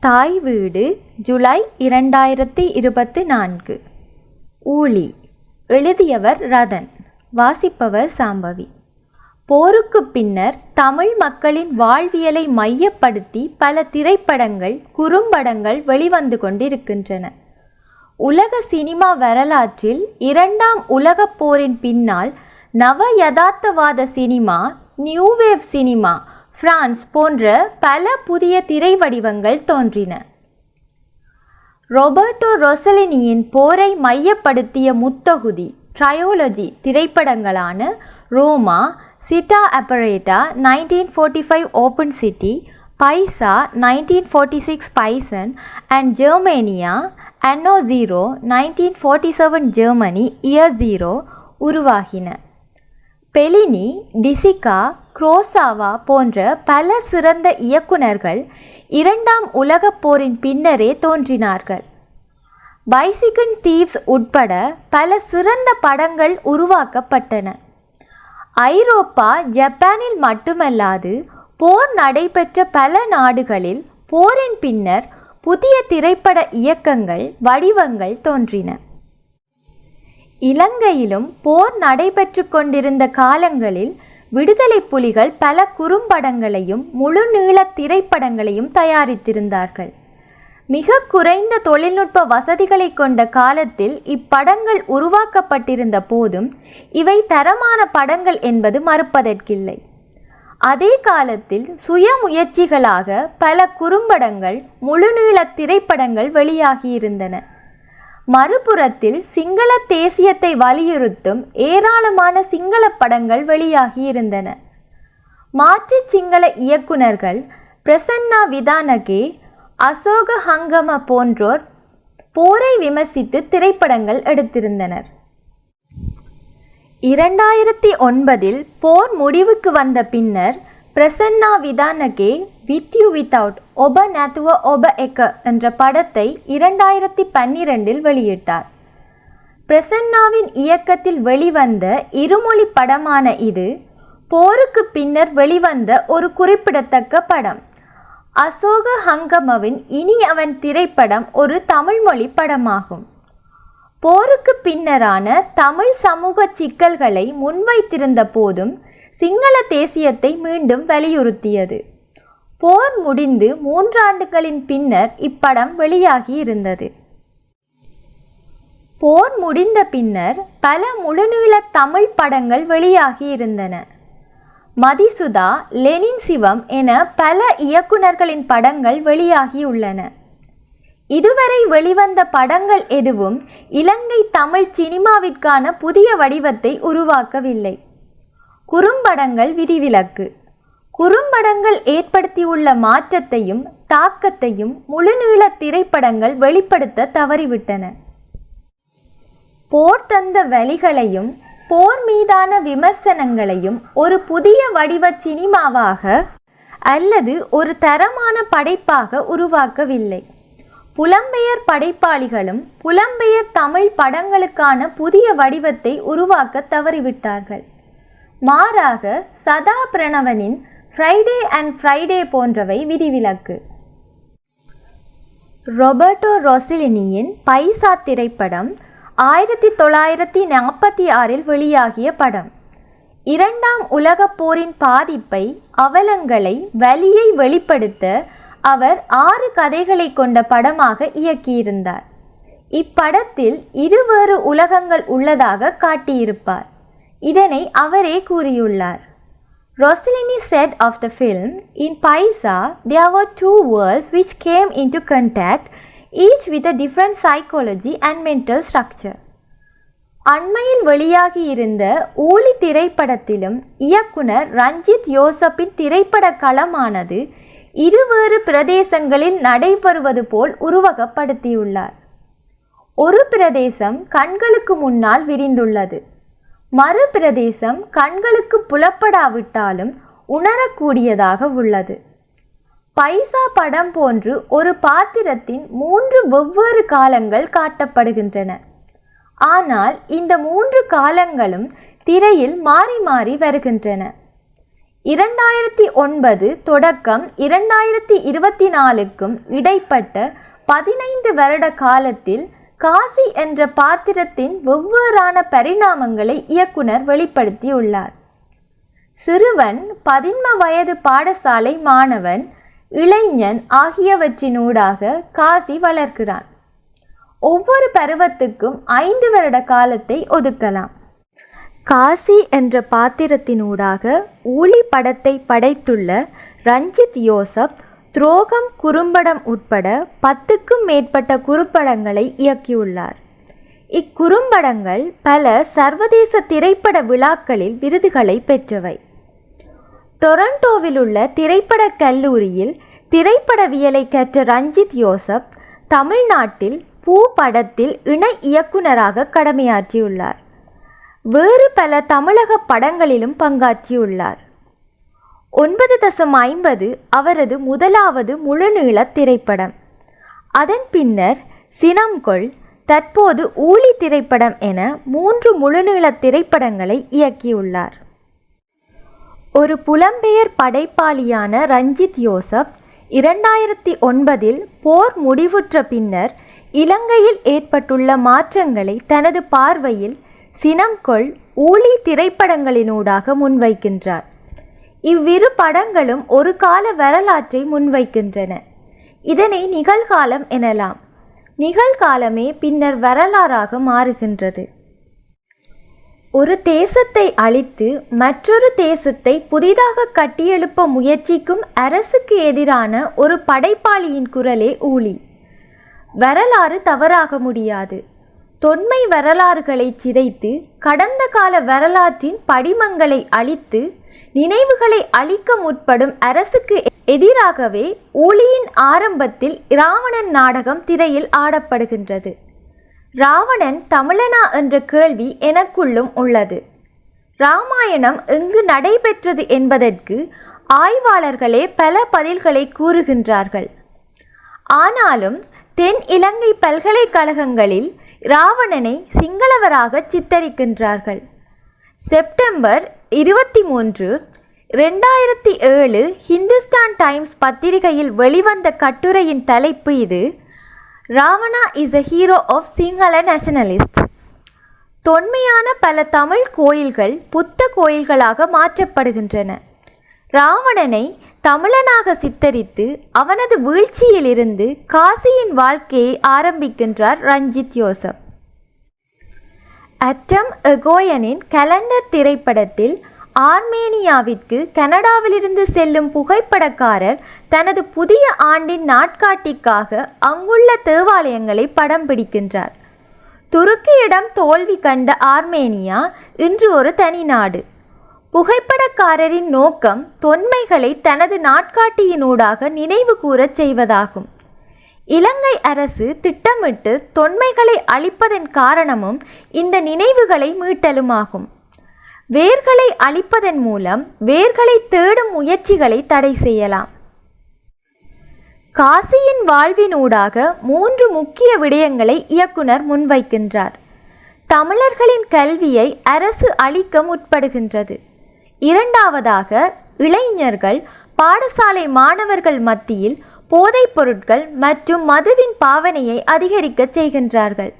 தாய் வீடு ஜூலை இரண்டாயிரத்தி இருபத்தி நான்கு. ஊழி. எழுதியவர் ரதன். வாசிப்பவர் சாம்பவி. போருக்கு பின்னர் தமிழ் மக்களின் வாழ்வியலை மையப்படுத்தி பல திரைப்படங்கள் குறும்படங்கள் வெளிவந்து கொண்டிருக்கின்றன. உலக சினிமா வரலாற்றில் இரண்டாம் உலகப் போரின் பின்னால் நவ யதார்த்தவாத cinema new wave cinema France போன்ற பல புதிய திரை வடிவங்கள் தோன்றின. ரொபர்டோ ரொசலினியின் போரை மையப்படுத்திய முத்தொகுதி ட்ரையோலஜி திரைப்படங்களான ரோமா சிட்டா அப்பரேட்டா nineteen forty five open city paisa nineteen forty six bison and Germania அன்னோ zero nineteen forty seven Germany year zero உருவாகின. பெலினி டிசிகா குரோசாவா போன்ற பல சிறந்த இயக்குனர்கள் இரண்டாம் உலகப் போரின் பின்னரே தோன்றினார்கள். பைசிகன் தீவ்ஸ் உட்பட பல சிறந்த படங்கள் உருவாக்கப்பட்டன. ஐரோப்பா ஜப்பானில் மட்டுமல்லாது போர் நடைபெற்ற பல நாடுகளில் போரின் பின்னர் புதிய திரைப்பட இயக்கங்கள் வடிவங்கள் தோன்றின. இலங்கையிலும் போர் நடைபெற்று கொண்டிருந்த காலங்களில் விடுதலை புலிகள் பல குறும்படங்களையும் முழுநீள திரைப்படங்களையும் தயாரித்திருந்தார்கள். மிக குறைந்த தொழில்நுட்ப வசதிகளை கொண்ட காலத்தில் இப்படங்கள் உருவாக்கப்பட்டிருந்த போதும் இவை தரமான படங்கள் என்பது மறுப்பதற்கில்லை. அதே காலத்தில் சுயமுயற்சிகளாக பல குறும்படங்கள் முழுநீள திரைப்படங்கள் வெளியாகியிருந்தன. மறுபுறத்தில் சிங்கள தேசியத்தை வலியுறுத்தும் ஏராளமான சிங்கள படங்கள் வெளியாகியிருந்தன மாற்று சிங்கள இயக்குனர்கள் பிரசன்னா விதானகே அசோக ஹங்கம போன்றோர் போரை விமர்சித்து திரைப்படங்கள் எடுத்திருந்தனர். இரண்டாயிரத்தி ஒன்பதில் போர் முடிவுக்கு வந்த பின்னர் Prasanna Vithanage with you without ஒப நாத்துவ ஒப எக்க என்ற படத்தை இரண்டாயிரத்தி பன்னிரெண்டில் வெளியிட்டார். பிரசன்னாவின் இயக்கத்தில் வெளிவந்த இருமொழி படமான இது போருக்கு பின்னர் வெளிவந்த ஒரு குறிப்பிடத்தக்க படம். அசோக ஹங்கமவின் இனி அவன் திரைப்படம் ஒரு தமிழ்மொழி படமாகும். போருக்கு பின்னரான தமிழ் சமூக சிக்கல்களை முன்வைத்திருந்த போதும் சிங்கள தேசியத்தை மீண்டும் வலியுறுத்தியது. போர் முடிந்து மூன்றாண்டுகளின் பின்னர் இப்படம் வெளியாகி இருந்தது. போர் முடிந்த பின்னர் பல முழுநீள தமிழ் படங்கள் வெளியாகி இருந்தன. மதிசுதா லெனின் சிவம் என பல இயக்குனர்களின் படங்கள் வெளியாகியுள்ளன இதுவரை வெளிவந்த படங்கள் எதுவும் இலங்கை தமிழ் சினிமாவிற்கான புதிய வடிவத்தை உருவாக்கவில்லை. குறும்படங்கள் விதிவிலக்கு. குறும்படங்கள் ஏற்படுத்தியுள்ள மாற்றத்தையும் தாக்கத்தையும் முழுநீள திரைப்படங்கள் வெளிப்படுத்த தவறிவிட்டன. போர் தந்த வழிகளையும் போர் மீதான விமர்சனங்களையும் ஒரு புதிய வடிவ சினிமாவாக அல்லது ஒரு தரமான படைப்பாக உருவாக்கவில்லை. புலம்பெயர் படைப்பாளிகளும் புலம்பெயர் தமிழ் படங்களுக்கான புதிய வடிவத்தை உருவாக்க தவறிவிட்டார்கள். மாறாக சதா பிரணவனின் ஃப்ரைடே அண்ட் ஃப்ரைடே போன்றவை விதிவிலக்கு. ரொபர்டோ ரொசிலினியின் பைசா திரைப்படம் ஆயிரத்தி தொள்ளாயிரத்தி நாற்பத்தி ஆறில் வெளியாகிய படம். இரண்டாம் உலகப் போரின் பாதிப்பை அவலங்களை வலியை வெளிப்படுத்த அவர் ஆறு கதைகளை கொண்ட படமாக இயக்கியிருந்தார். இப்படத்தில் இருவேறு உலகங்கள் உள்ளதாக காட்டியிருப்பார். இதனை அவரே கூறியுள்ளார். Rossellini said of the film, In Paisa, there were two worlds which came into contact, each with a different psychology and mental structure. அண்மையில் வெளியாகி இருந்த ஊழி திரைப்படத்திலும் இயக்குனர் ரஞ்சித் யோசப்பின் திரைப்பட களமானது இருவேறு பிரதேசங்களில் நடைபெறுவது போல் உருவகப்படுத்தியுள்ளார். ஒரு பிரதேசம் கண்களுக்கு முன்னால் விரிந்துள்ளது. மறுபிரதேசம் கண்களுக்கு புலப்படாவிட்டாலும் உணரக்கூடியதாக உள்ளது. பைசா படம் போன்று ஒரு பாத்திரத்தின் மூன்று வெவ்வேறு காலங்கள் காட்டப்படுகின்றன. ஆனால் இந்த மூன்று காலங்களும் திரையில் மாறி மாறி வருகின்றன. இரண்டாயிரத்தி ஒன்பது தொடக்கம் இரண்டாயிரத்தி இருபத்தி நாலுக்கும் இடைப்பட்ட பதினைந்து வருட காலத்தில் காசி என்ற பாத்திரத்தின் வெவ்வேறான பரிணாமங்களை இயக்குனர் வெளிப்படுத்தியுள்ளார். சிறுவன் பதின்ம வயது பாடசாலை மாணவன் இளைஞன் ஆகியவற்றினூடாக காசி வளர்க்கிறான் ஒவ்வொரு பருவத்துக்கும் ஐந்து வருட காலத்தை ஒதுக்கலாம். காசி என்ற பாத்திரத்தினூடாக ஊழி படத்தை படைத்துள்ள ரஞ்சித் யோசப் துரோகம் குறும்படம் உட்பட பத்துக்கும் மேற்பட்ட குறும்படங்களை இயக்கியுள்ளார். இக்குறும்படங்கள் பல சர்வதேச திரைப்பட விழாக்களில் விருதுகளை பெற்றவை. டொரண்டோவில் உள்ள திரைப்படக் கல்லூரியில் திரைப்படவியலை கற்ற ரஞ்சித் யோசப் தமிழ்நாட்டில் பூ படத்தில் இணை இயக்குனராக கடமையாற்றியுள்ளார். வேறு பல தமிழக படங்களிலும் பங்காற்றியுள்ளார். ஒன்பது தசம் ஐம்பது அவரது முதலாவது முழுநீள திரைப்படம். அதன் பின்னர் சினம்கொள் தற்போது ஊழி திரைப்படம் என மூன்று முழுநீள திரைப்படங்களை இயக்கியுள்ளார். ஒரு புலம்பெயர் படைப்பாளியான ரஞ்சித் யோசப் இரண்டாயிரத்தி ஒன்பதில் போர் முடிவுற்ற பின்னர் இலங்கையில் ஏற்பட்டுள்ள மாற்றங்களை தனது பார்வையில் சினம்கொள் ஊழி திரைப்படங்களினூடாக முன்வைக்கின்றார். இவ்விரு படங்களும் ஒரு கால வரலாற்றை முன்வைக்கின்றன. இதனை நிகழ்காலம் எனலாம். நிகழ்காலமே பின்னர் வரலாறாக மாறுகின்றது. ஒரு தேசத்தை அழித்து மற்றொரு தேசத்தை புதிதாக கட்டியெழுப்ப முயற்சிக்கும் அரசுக்கு எதிரான ஒரு படைப்பாளியின் குரலே ஊழி. வரலாறு தவறாக முடியாது. தொன்மை வரலாறுகளை சிதைத்து கடந்த கால வரலாற்றின் படிமங்களை அழித்து நினைவுகளை அழிக்க முற்படும் அரசுக்கு எதிராகவே ஊழியின் ஆரம்பத்தில் இராவணன் நாடகம் திரையில் ஆடப்படுகின்றது. ராவணன் தமிழனா என்ற கேள்வி எனக்குள்ளும் உள்ளது. ராமாயணம் எங்கு நடைபெற்றது என்பதற்கு ஆய்வாளர்களே பல பதில்களை கூறுகின்றார்கள். ஆனாலும் தென் இலங்கை பல்கலைக்கழகங்களில் ராவணனை சிங்களவராக சித்தரிக்கின்றார்கள். செப்டம்பர் இருபத்தி மூன்று ரெண்டாயிரத்தி ஏழு ஹிந்துஸ்தான் டைம்ஸ் பத்திரிகையில் வெளிவந்த கட்டுரையின் தலைப்பு இது Ravana is a hero of Sinhala nationalist தொன்மையான பல தமிழ் கோயில்கள் புத்த கோயில்களாக மாற்றப்படுகின்றன. ராவணனை தமிழனாக சித்தரித்து அவனது வீழ்ச்சியிலிருந்து காசியின் வாழ்க்கையை ஆரம்பிக்கின்றார் ரஞ்சித் யோசப். அட்டம் எகோயனின் கலண்டர் திரைப்படத்தில் ஆர்மேனியாவிற்கு கனடாவிலிருந்து செல்லும் புகைப்படக்காரர் தனது புதிய ஆண்டின் நாட்காட்டிக்காக அங்குள்ள தேவாலயங்களை படம் பிடிக்கின்றார். துருக்கியிடம் தோல்வி கண்ட ஆர்மேனியா இன்று ஒரு தனி நாடு. புகைப்படக்காரரின் நோக்கம் தொன்மைகளை தனது நாட்காட்டியினூடாக நினைவு கூறச் செய்வதாகும். இலங்கை அரசு திட்டமிட்டு தொன்மைகளை அழிப்பதன் காரணமும் இந்த நினைவுகளை மீட்டலுமாகும். வேர்களை அழிப்பதன் மூலம் வேர்களை தேடும் முயற்சிகளை தடை செய்யலாம். காசியின் வாழ்வினூடாக மூன்று முக்கிய விடயங்களை இயக்குனர் முன்வைக்கின்றார். தமிழர்களின் கல்வியை அரசு அளிக்க முற்படுகின்றது. இரண்டாவதாக இளைஞர்கள் பாடசாலை மாணவர்கள் மத்தியில் போதைப் பொருட்கள் மற்றும் மதுவின் பாவனையை அதிகரிக்கச் செய்கின்றார்கள்.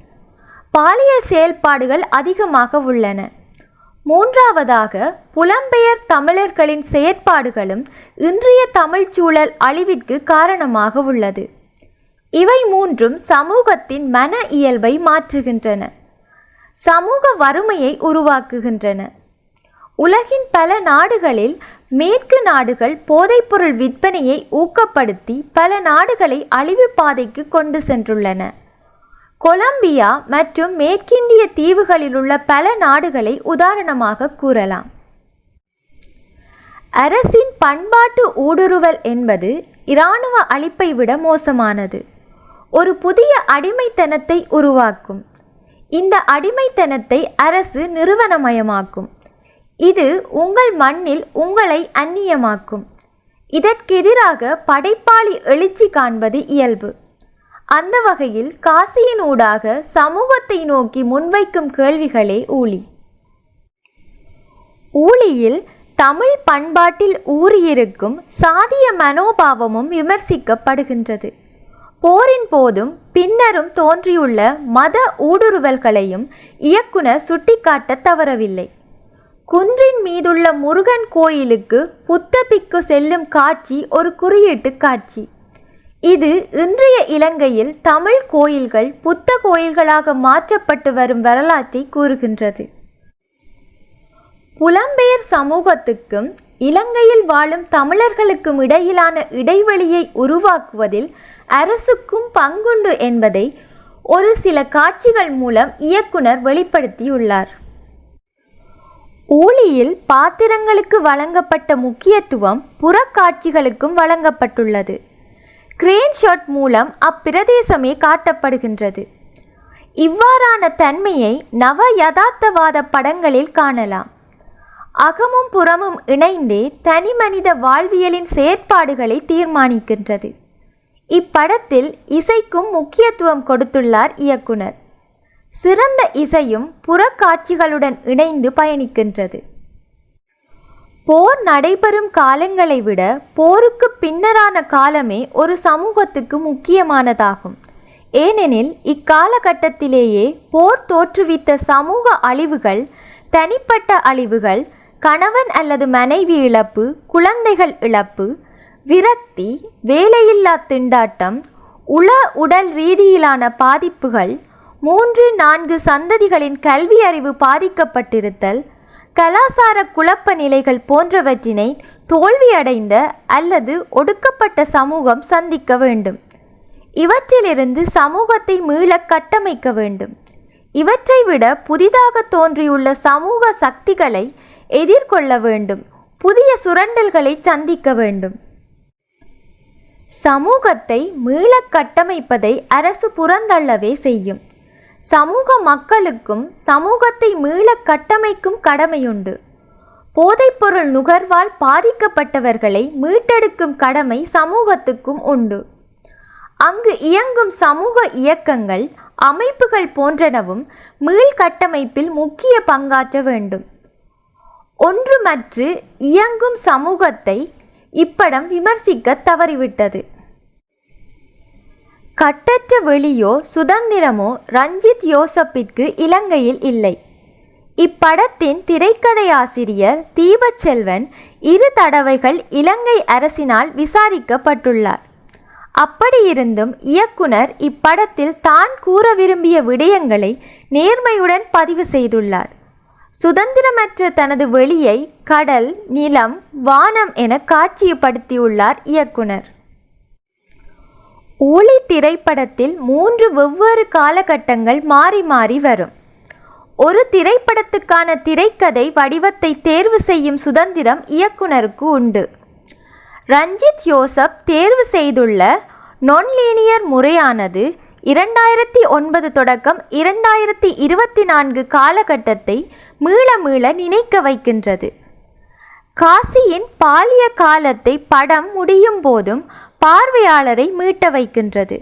பாலியல் செயல்பாடுகள் அதிகமாக உள்ளன. மூன்றாவதாக புலம்பெயர் தமிழர்களின் செயற்பாடுகளும் இன்றைய தமிழ்ச் சூழல் அழிவிற்கு காரணமாக உள்ளது. இவை மூன்றும் சமூகத்தின் மன இயல்பை மாற்றுகின்றன. சமூக வறுமையை உருவாக்குகின்றன. உலகின் பல நாடுகளில் மேற்கு நாடுகள் போதைப்பொருள் விற்பனையை ஊக்கப்படுத்தி பல நாடுகளை அழிவு பாதைக்கு கொண்டு சென்றுள்ளன. கொலம்பியா மற்றும் மேற்கிந்திய தீவுகளில் உள்ள பல நாடுகளை உதாரணமாக கூறலாம். அரசின் பண்பாட்டு ஊடுருவல் என்பது இராணுவ அழிப்பை விட மோசமானது. ஒரு புதிய அடிமைத்தனத்தை உருவாக்கும். இந்த அடிமைத்தனத்தை அரசு நிறுவனமயமாக்கும். இது உங்கள் மண்ணில் உங்களை அந்நியமாக்கும். இதற்கெதிராக படைப்பாளி எழுச்சி காண்பது இயல்பு. அந்த வகையில் காசியின் ஊடாக சமூகத்தை நோக்கி முன்வைக்கும் கேள்விகளே ஊழி. ஊழியில் தமிழ் பண்பாட்டில் ஊறியிருக்கும் சாதிய மனோபாவமும் விமர்சிக்கப்படுகின்றது. போரின் போதும் பின்னரும் தோன்றியுள்ள மத ஊடுருவல்களையும் இயக்குனர் சுட்டிக்காட்ட தவறவில்லை. குன்றின் மீதுள்ள முருகன் கோயிலுக்கு புத்தபிக்கு செல்லும் காட்சி ஒரு குறியீட்டு காட்சி. இது இன்றைய இலங்கையில் தமிழ் கோயில்கள் புத்த கோயில்களாக மாற்றப்பட்டு வரும் வரலாற்றை கூறுகின்றது. புலம்பெயர் சமூகத்துக்கும் இலங்கையில் வாழும் தமிழர்களுக்கும் இடையிலான இடைவெளியை உருவாக்குவதில் அரசுக்கும் பங்குண்டு என்பதை ஒரு சில காட்சிகள் மூலம் இயக்குனர் வெளிப்படுத்தியுள்ளார். ஊழியில் பாத்திரங்களுக்கு வழங்கப்பட்ட முக்கியத்துவம் புறக்காட்சிகளுக்கும் வழங்கப்பட்டுள்ளது. கிரேன் ஷாட் மூலம் அப்பிரதேசமே காட்டப்படுகின்றது. இவ்வாறான தன்மையை நவ யதார்த்தவாத படங்களில் காணலாம். அகமும் புறமும் இணைந்தே தனி மனித வாழ்வியலின் செயற்பாடுகளை தீர்மானிக்கின்றது. இப்படத்தில் இசைக்கும் முக்கியத்துவம் கொடுத்துள்ளார் இயக்குனர். சிறந்த இசையும் புறக்காட்சிகளுடன் இணைந்து பயணிக்கின்றது. போர் நடைபெறும் காலங்களை விட போருக்கு பின்னரான காலமே ஒரு சமூகத்துக்கு முக்கியமானதாகும். ஏனெனில் இக்காலகட்டத்திலேயே போர் தோற்றுவித்த சமூக அழிவுகள் தனிப்பட்ட அழிவுகள் கணவன் அல்லது மனைவி இழப்பு குழந்தைகள் இழப்பு விரக்தி வேலையில்லா திண்டாட்டம் உள உடல் ரீதியிலான பாதிப்புகள் மூன்று நான்கு சந்ததிகளின் கல்வி அறிவு பாதிக்கப்பட்டிருத்தல் கலாசார குழப்ப நிலைகள் போன்றவற்றினை தோல்வியடைந்த அல்லது ஒடுக்கப்பட்ட சமூகம் சந்திக்க வேண்டும். இவற்றிலிருந்து சமூகத்தை மீள கட்டமைக்க வேண்டும். இவற்றை விட புதிதாக தோன்றியுள்ள சமூக சக்திகளை எதிர்கொள்ள வேண்டும். புதிய சுரண்டல்களை சந்திக்க வேண்டும். சமூகத்தை மீள கட்டமைப்பதை அரசு புறந்தள்ளவே செய்யும். சமூக மக்களுக்கும் சமூகத்தை மீள கட்டமைக்கும் கடமையுண்டு. போதைப்பொருள் நுகர்வால் பாதிக்கப்பட்டவர்களை மீட்டெடுக்கும் கடமை சமூகத்துக்கும் உண்டு. அங்கு இயங்கும் சமூக இயக்கங்கள் அமைப்புகள் போன்றனவும் மீள்கட்டமைப்பில் முக்கிய பங்காற்ற வேண்டும். ஒன்றுமற்று இயங்கும் சமூகத்தை இப்படம் விமர்சிக்க தவறிவிட்டது. கட்டற்ற வெளியோ சுதந்திரமோ ரஞ்சித் யோசப்பிற்கு இலங்கையில் இல்லை. இப்படத்தின் திரைக்கதை ஆசிரியர் தீபச்செல்வன் இரு தடவைகள் இலங்கை அரசினால் விசாரிக்கப்பட்டுள்ளார். அப்படியிருந்தும் இயக்குனர் இப்படத்தில் தான் கூற விரும்பிய விடயங்களை நேர்மையுடன் பதிவு செய்துள்ளார். சுதந்திரமற்ற தனது வெளியை கடல் நிலம் வானம் என காட்சிப்படுத்தியுள்ளார் இயக்குனர். ஓலி திரைப்படத்தில் மூன்று வெவ்வேறு காலகட்டங்கள் மாறி மாறி வரும். ஒரு திரைப்படத்துக்கான திரைக்கதை வடிவத்தை தேர்வு செய்யும் சுதந்திரம் இயக்குனருக்கு உண்டு. ரஞ்சித் யோசப் தேர்வு செய்துள்ள நொன்லீனியர் முறையானது இரண்டாயிரத்தி ஒன்பது தொடக்கம் இரண்டாயிரத்தி இருபத்தி நான்கு காலகட்டத்தை மீள மீள நினைக்க வைக்கின்றது. காசியின் பாலிய காலத்தை படம் முடியும் போதும் பார்வையாளரை மீட்ட வைக்கின்றது.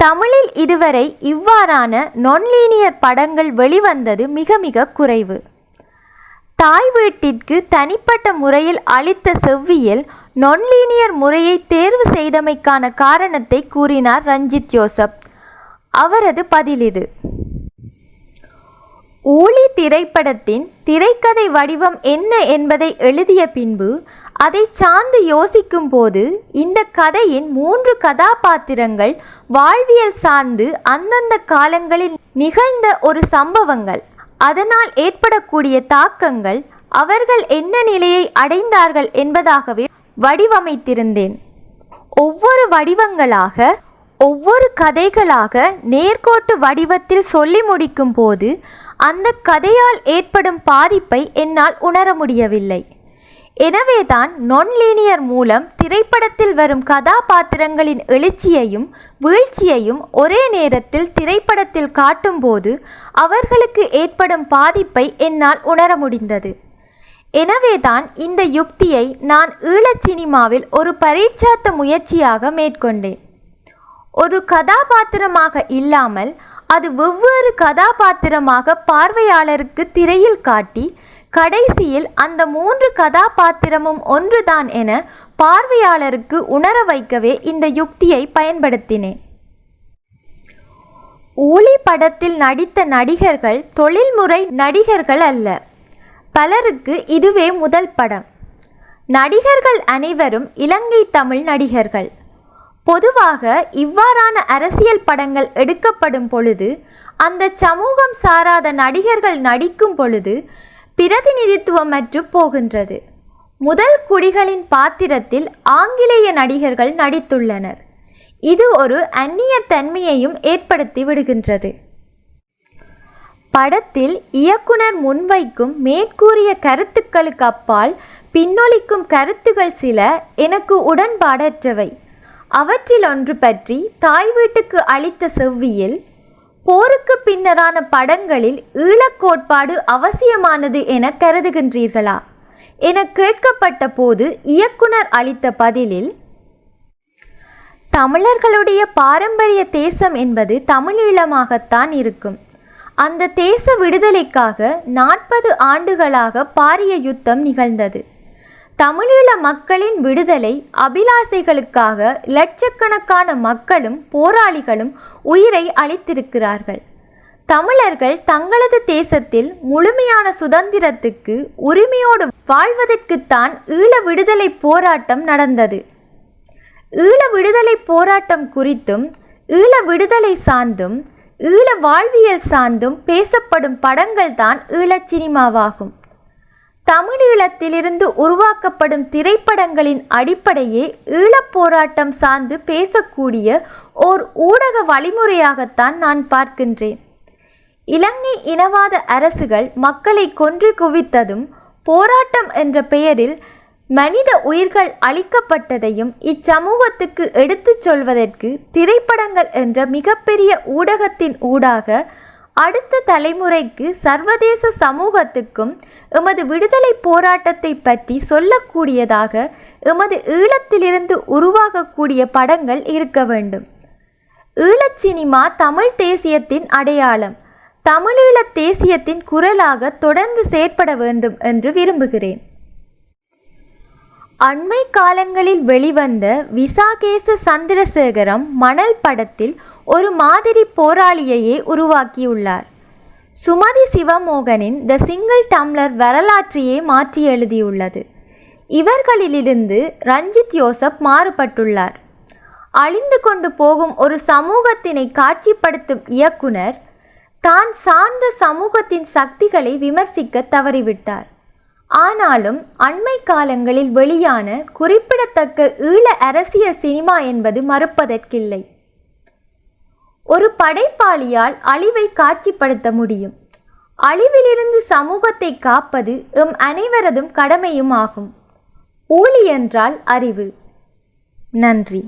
தமிழில் இதுவரை இவ்வாறான நொன்லீனியர் படங்கள் வெளிவந்தது மிக மிக குறைவு. தாய் வீட்டிற்கு தனிப்பட்ட முறையில் அளித்த செவ்வியில் நொன்லீனியர் முறையை தேர்வு செய்தமைக்கான காரணத்தை கூறினார் ரஞ்சித் யோசப். அவரது பதில் இது. ஊழி திரைப்படத்தின் திரைக்கதை வடிவம் என்ன என்பதை எழுதிய பின்பு அதை சார்ந்து யோசிக்கும் போது இந்த கதையின் மூன்று கதாபாத்திரங்கள் வாழ்வியல் சார்ந்து அந்தந்த காலங்களில் நிகழ்ந்த ஒரு சம்பவங்கள். அதனால் ஏற்படக்கூடிய தாக்கங்கள் அவர்கள் என்ன நிலையை அடைந்தார்கள் என்பதாகவே வடிவமைத்திருந்தேன். ஒவ்வொரு வடிவங்களாக ஒவ்வொரு கதைகளாக நேர்கோட்டு வடிவத்தில் சொல்லி முடிக்கும் போது அந்த கதையால் ஏற்படும் பாதிப்பை என்னால் உணர முடியவில்லை. எனவேதான் நொன்லீனியர் மூலம் திரைப்படத்தில் வரும் கதாபாத்திரங்களின் எழுச்சியையும் வீழ்ச்சியையும் ஒரே நேரத்தில் திரைப்படத்தில் காட்டும்போது அவர்களுக்கு ஏற்படும் பாதிப்பை என்னால் உணர முடிந்தது. எனவேதான் இந்த யுக்தியை நான் ஈழச் சினிமாவில் ஒரு பரீட்சாத்த முயற்சியாக மேற்கொண்டேன். ஒரு கதாபாத்திரமாக இல்லாமல் அது வெவ்வேறு கதாபாத்திரமாக பார்வையாளருக்கு திரையில் காட்டி கடைசியில் அந்த மூன்று கதாபாத்திரமும் ஒன்றுதான் என பார்வையாளருக்கு உணர வைக்கவே இந்த யுக்தியை பயன்படுத்தினேன். ஊலி படத்தில் நடித்த நடிகர்கள் தொழில்முறை நடிகர்கள் அல்ல. பலருக்கு இதுவே முதல் படம். நடிகர்கள் அனைவரும் இலங்கை தமிழ் நடிகர்கள். பொதுவாக இவ்வாறான அரசியல் படங்கள் எடுக்கப்படும் பொழுது அந்த சமூகம் சாராத நடிகர்கள் நடிக்கும் பொழுது பிரதிநிதித்துவமற்று போகின்றது. முதல் குடிகளின் பாத்திரத்தில் ஆங்கிலேய நடிகர்கள் நடித்துள்ளனர். இது ஒரு அந்நிய தன்மையையும் ஏற்படுத்தி விடுகின்றது. படத்தில் இயக்குனர் முன்வைக்கும் மேற்கூறிய கருத்துக்களுக்கு அப்பால் பின்னொலிக்கும் கருத்துகள் சில எனக்கு உடன்பாடற்றவை. அவற்றில் ஒன்று பற்றி தாய் வீட்டுக்கு அளித்த செவ்வியில் போருக்கு பின்னரான படங்களில் ஈழக் கோட்பாடு அவசியமானது என கருதுகின்றீர்களா? என கேட்கப்பட்ட போது இயக்குனர் அளித்த பதிலில் தமிழர்களுடைய பாரம்பரிய தேசம் என்பது தமிழீழமாகத்தான் இருக்கும். அந்த தேச விடுதலைக்காக நாற்பது ஆண்டுகளாக பாரிய யுத்தம் நிகழ்ந்தது. தமிழீழ மக்களின் விடுதலை அபிலாசைகளுக்காக லட்சக்கணக்கான மக்களும் போராளிகளும் உயிரை அளித்திருக்கிறார்கள். தமிழர்கள் தங்களது தேசத்தில் முழுமையான சுதந்திரத்துக்கு உரிமையோடு வாழ்வதற்குத்தான் ஈழ விடுதலை போராட்டம் நடந்தது. ஈழ விடுதலை போராட்டம் குறித்தும் ஈழ விடுதலை சார்ந்தும் ஈழ வாழ்வியல் சார்ந்தும் பேசப்படும் படங்கள்தான் ஈழச் சினிமாவாகும். தமிழீழத்திலிருந்து உருவாக்கப்படும் திரைப்படங்களின் அடிப்படையே ஈழப் போராட்டம் சார்ந்து பேசக்கூடிய ஓர் ஊடக வழிமுறையாகத்தான் நான் பார்க்கின்றேன். இலங்கை இனவாத அரசுகள் மக்களை கொன்று குவித்ததும் போராட்டம் என்ற பெயரில் மனித உயிர்கள் அளிக்கப்பட்டதையும் இச்சமூகத்துக்கு எடுத்துச் சொல்வதற்கு திரைப்படங்கள் என்ற மிகப்பெரிய ஊடகத்தின் ஊடாக அடுத்த தலைமுறைக்கு சர்வதேச சமூகத்துக்கும் எமது விடுதலை போராட்டத்தை பற்றி சொல்லக்கூடியதாக எமது ஈழத்திலிருந்து உருவாகக்கூடிய படங்கள் இருக்க வேண்டும். ஈழச் சினிமா தமிழ் தேசியத்தின் அடையாளம். தமிழீழ தேசியத்தின் குரலாக தொடர்ந்து செயற்பட வேண்டும் என்று விரும்புகிறேன். அண்மை காலங்களில் வெளிவந்த விசாகேச சந்திரசேகரம் மணல் படத்தில் ஒரு மாதிரி போராளியையே உருவாக்கியுள்ளார். சுமதி சிவமோகனின் த சிங்கிள் டம்ளர் வரலாற்றையே மாற்றி எழுதியுள்ளது. இவர்களிலிருந்து ரஞ்சித் யோசப் மாறுபட்டுள்ளார். அழிந்து கொண்டு போகும் ஒரு சமூகத்தினை காட்சிப்படுத்தும் இயக்குனர் தான் சார்ந்த சமூகத்தின் சக்திகளை விமர்சிக்க தவறிவிட்டார். ஆனாலும் அண்மை காலங்களில் வெளியான குறிப்பிடத்தக்க ஈழ அரசியல் சினிமா என்பது மறுப்பதற்கில்லை. ஒரு படைப்பாளியால் அழிவை காட்சிப்படுத்த முடியும். அழிவிலிருந்து சமூகத்தை காப்பது எம் அனைவரதும் கடமையும் ஆகும் ஊழி என்றால் அறிவு. நன்றி.